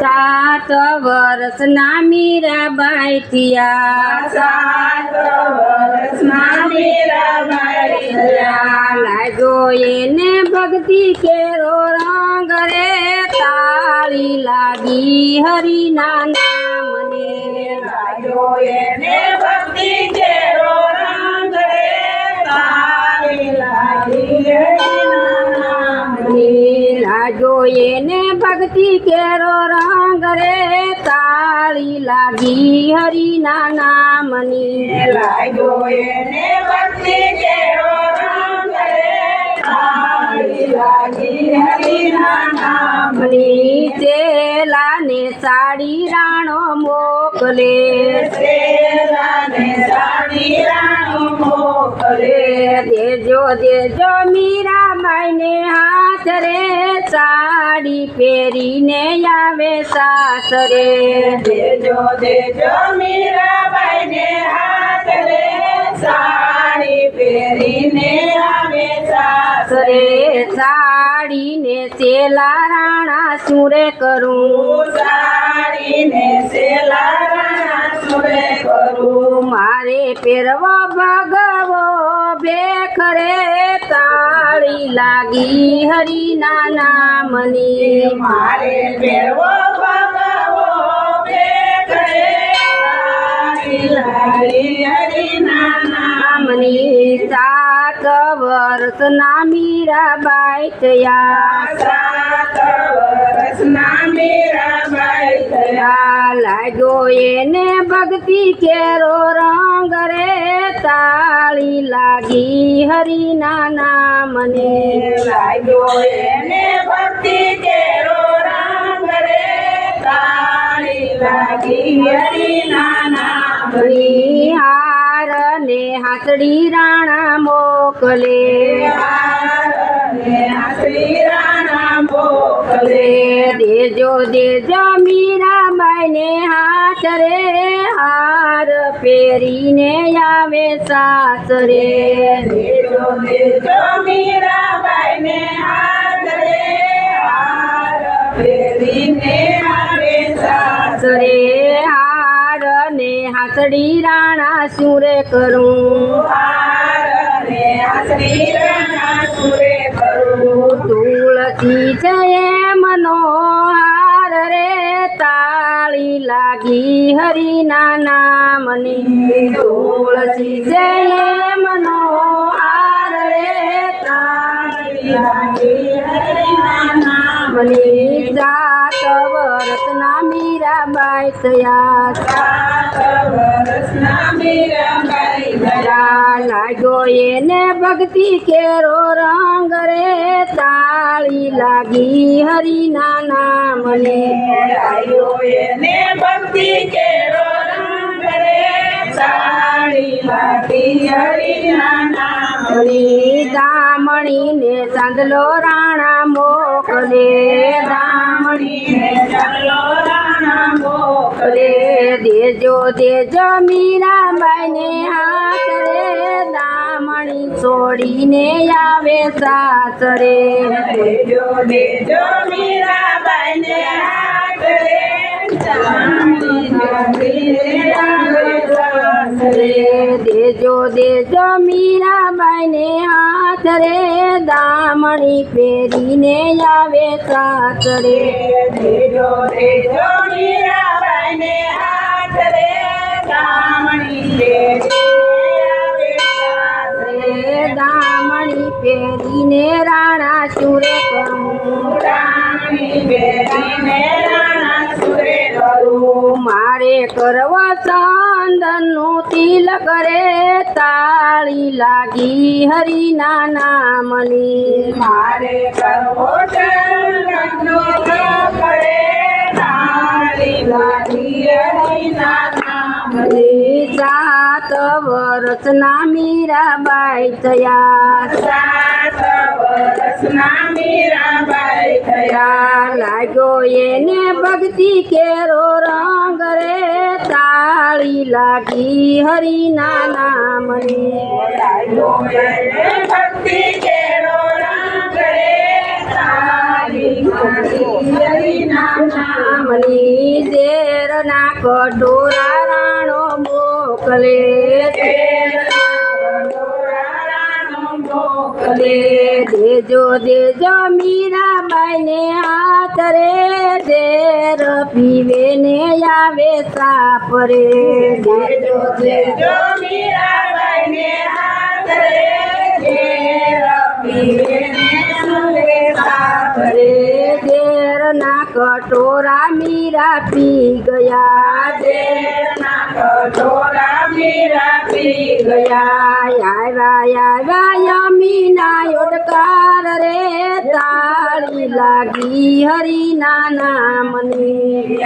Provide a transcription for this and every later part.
સાત વર્ષના મીરાબાઈ થયા સાત વર્ષના મીરાબાઈ થયા. લાજો એને ભક્તિ કેરો રંગ રે તાળી લાગી હરિના નામને લાગ્યો એને ભક્તિ કેરો લાજો એને ભક્તિ કેરો રંગ રે તાળી લાગી હરિના નામની લાગ્યો એને ભક્તિ કેરો રંગ રે તાળી લાગી હરિના નામની. ચેલાને સાડી રાણો મોકલે શેરાને સાડી રાણો મોકલે. દેજો દેજો મીરાબાઈને હાથ રે સાડી પહેરીને આવે સાસરે. દેજો દેજો મીરાબાઈને હાથ રે સાડી પહેરીને આવે સાસરે. સરે સાડીને સેલા રાણા સુરે કરું. સાડીને સેલા રાણા સુરે કરું. મારે પહેરવા ભગવો ભેખરે તા લાગી હરિના નામની. મારે પહેરવો ભગવો હરિના નામની સાત વર્ષના મીરાબાઈ થયા સાત વર્ષના મીરાબાઈ થયા. લાગ્યો એને ભક્તિ કેરો રંગ રે તાળી લાગી હરિના નામને લાગ્યો એને ભક્તિ કેરો રંગ રે તાળી લાગી હરિના નામની. હાર ને હાથડી રાણા મોકલે. દેજો દેજો મીરાબાઈ ને હાથ રે, હાર પહેરીને આવે સાસરે દેજો દેજો મીરાબાઈને હાથ રે, હાર પહેરીને આવે સાસ રે હાથડી રાણા સુરે કરું. તુલસી છે મનોહાર રે, તાળી લાગી હરિના નામની તુલસી જય મનોહાર રે, તાળી લાગી હરિના નામ. મની સાત વર્ષના મીરાબાઈ થયા લાગ્યો એને ભક્તિ કેરો રંગ રે તાળી લાગી હરિના નામને લાગ્યો એને ભક્તિ કેરો રંગ રે તાળી લાગી હરિના નામ. હરી દામણીને ચાંદલો રાણા મોકલે રાણા મોકલે. રે દેજો દેજો મીરાબાઈને હાથ રે દામણી છોડીને આવે સાસરે દેજો દેજો મીરાબાઈને હાથ રે દામણી આવે સાસરે. દેજો દેજો મીરાબાઈને હાથ રે દામણી પહેરીને આવે સાસરે દેજો દેજો મીરાબાઈને કરું. મારે કરવા ચંદનનું તિલક રે તાળી લાગી હરિના નામની મારે કરવો ચંદનનો પડે તાળી લાગી હરિના નામની. સાત વર્ષના મીરાબાઈ થયા સાત વર્ષના મીરાબાઈ થયા. લાગ્યો એને ભક્તિ કેરો રંગ રે તાળી લાગી હરિના નામની. લાગ્યો એને ભક્તિ કેરો રંગ રે તાળી નામની ઝેરના કટોરા રાણો મોકલે મોકલે દેજો દેજો મીરાબાઈને હાથ રે ઝેર પીવે ને આવે સાપ રે. દેજો દેજો રે ઝેર ના કટોરા મીરા પી ગયા ગયા. આવ્યા આવ્યા યમીના યોડકાર રે તાળી લાગી હરિના નામની.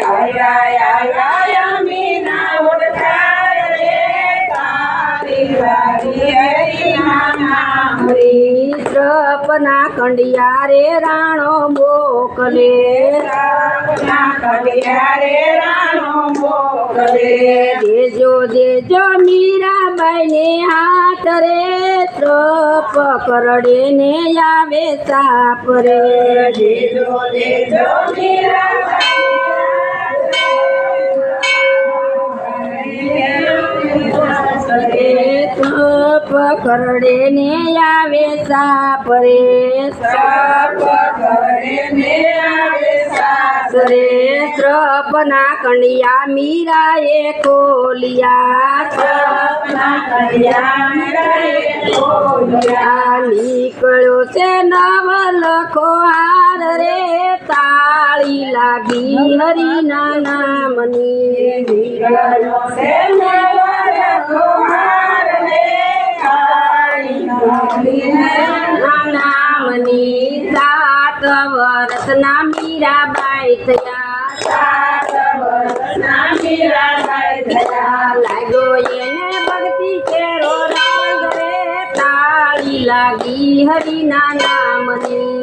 શ્રપના કંડિયા રે રાણો મોકલે. દેજો દેજો મીરાબાઈને હાથ રે ત્રપ કરડે ને આવે સાપ રે. શ્રપ કરડે ને આવે સાપ રે. રે. શ્રપના કંડિયા મીરાએ ખોલિયા. આ નીકળ્યો છે નવ લખો હાર રે. તાળી લાગી હરિના નામની નામની સાત વર્ષના મીરાબાઈ થયા. લાગ્યો એને ભક્તિ કેરો નામની.